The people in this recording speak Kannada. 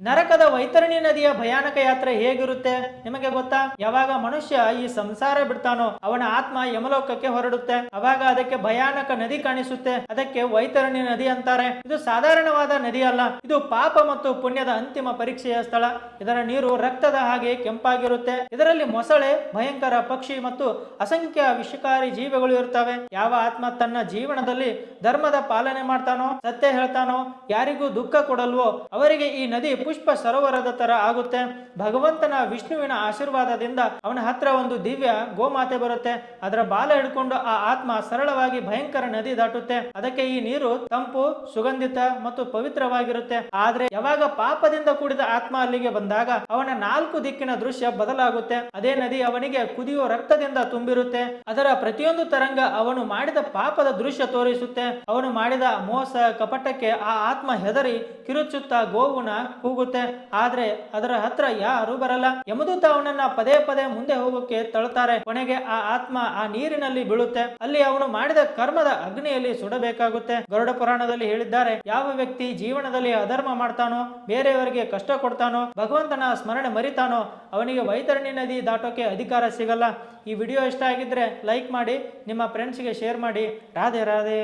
ನರಕದ ವೈತರಣಿ ನದಿಯ ಭಯಾನಕ ಯಾತ್ರೆ ಹೇಗಿರುತ್ತೆ? ನಿಮಗೆ ಗೊತ್ತಾ? ಯಾವಾಗ ಮನುಷ್ಯ ಈ ಸಂಸಾರ ಬಿಡ್ತಾನೋ, ಅವನ ಆತ್ಮ ಯಮಲೋಕಕ್ಕೆ ಹೊರಡುತ್ತೆ. ಅವಾಗ ಅದಕ್ಕೆ ಭಯಾನಕ ನದಿ ಕಾಣಿಸುತ್ತೆ. ಅದಕ್ಕೆ ವೈತರಣಿ ನದಿ ಅಂತಾರೆ. ಇದು ಸಾಧಾರಣವಾದ ನದಿ ಅಲ್ಲ. ಇದು ಪಾಪ ಮತ್ತು ಪುಣ್ಯದ ಅಂತಿಮ ಪರೀಕ್ಷೆಯ ಸ್ಥಳ. ಇದರ ನೀರು ರಕ್ತದ ಹಾಗೆ ಕೆಂಪಾಗಿರುತ್ತೆ. ಇದರಲ್ಲಿ ಮೊಸಳೆ, ಭಯಂಕರ ಪಕ್ಷಿ ಮತ್ತು ಅಸಂಖ್ಯ ವಿಷಕಾರಿ ಜೀವಿಗಳು ಇರ್ತವೆ ಯಾವ ಆತ್ಮ ತನ್ನ ಜೀವನದಲ್ಲಿ ಧರ್ಮದ ಪಾಲನೆ ಮಾಡ್ತಾನೋ, ಸತ್ಯ ಹೇಳ್ತಾನೋ, ಯಾರಿಗೂ ದುಃಖ ಕೊಡಲ್ವೋ, ಅವರಿಗೆ ಈ ನದಿ ಪುಷ್ಪ ಸರೋವರದ ತರ ಆಗುತ್ತೆ. ಭಗವಂತನ ವಿಷ್ಣುವಿನ ಆಶೀರ್ವಾದದಿಂದ ಅವನ ಹತ್ರ ಒಂದು ದಿವ್ಯ ಗೋಮಾತೆ ಬರುತ್ತೆ. ಅದರ ಬಾಲ ಹಿಡ್ಕೊಂಡು ಆ ಆತ್ಮ ಸರಳವಾಗಿ ಭಯಂಕರ ನದಿ ದಾಟುತ್ತೆ. ಅದಕ್ಕೆ ಈ ನೀರು ತಂಪು, ಸುಗಂಧಿತ ಮತ್ತು ಪವಿತ್ರವಾಗಿರುತ್ತೆ. ಆದ್ರೆ ಯಾವಾಗ ಪಾಪದಿಂದ ಕೂಡಿದ ಆತ್ಮ ಅಲ್ಲಿಗೆ ಬಂದಾಗ ಅವನ ನಾಲ್ಕು ದಿಕ್ಕಿನ ದೃಶ್ಯ ಬದಲಾಗುತ್ತೆ. ಅದೇ ನದಿ ಅವನಿಗೆ ಕುದಿಯುವ ರಕ್ತದಿಂದ ತುಂಬಿರುತ್ತೆ. ಅದರ ಪ್ರತಿಯೊಂದು ತರಂಗ ಅವನು ಮಾಡಿದ ಪಾಪದ ದೃಶ್ಯ ತೋರಿಸುತ್ತೆ. ಅವನು ಮಾಡಿದ ಮೋಸ, ಕಪಟಕ್ಕೆ ಆ ಆತ್ಮ ಹೆದರಿ ಕಿರುಚುತ್ತಾ ಗೋವುನ ಕೂಗುತ್ತೆ. ಆದ್ರೆ ಅದರ ಹತ್ರ ಯಾರು ಬರಲ್ಲ. ಯಮದೂತ ಅವನನ್ನ ಪದೇ ಪದೇ ಮುಂದೆ ಹೋಗೋಕೆ ತಳ್ತಾರೆ. ಕೊನೆಗೆ ಆ ಆತ್ಮ ಆ ನೀರಿನಲ್ಲಿ ಬೀಳುತ್ತೆ. ಅಲ್ಲಿ ಅವನು ಮಾಡಿದ ಕರ್ಮದ ಅಗ್ನಿಯಲ್ಲಿ ಸುಡಬೇಕಾಗುತ್ತೆ. ಗರುಡ ಪುರಾಣದಲ್ಲಿ ಹೇಳಿದ್ದಾರೆ, ಯಾವ ವ್ಯಕ್ತಿ ಜೀವನದಲ್ಲಿ ಅಧರ್ಮ ಮಾಡ್ತಾನೋ, ಬೇರೆಯವರಿಗೆ ಕಷ್ಟ ಕೊಡ್ತಾನೋ, ಭಗವಂತನ ಸ್ಮರಣೆ ಮರಿತಾನೋ, ಅವನಿಗೆ ವೈತರಣಿ ನದಿ ದಾಟೋಕೆ ಅಧಿಕಾರ ಸಿಗಲ್ಲ. ಈ ವಿಡಿಯೋ ಇಷ್ಟ ಆಗಿದ್ರೆ ಲೈಕ್ ಮಾಡಿ, ನಿಮ್ಮ ಫ್ರೆಂಡ್ಸ್ಗೆ ಶೇರ್ ಮಾಡಿ. ರಾಧೆ ರಾಧೆ.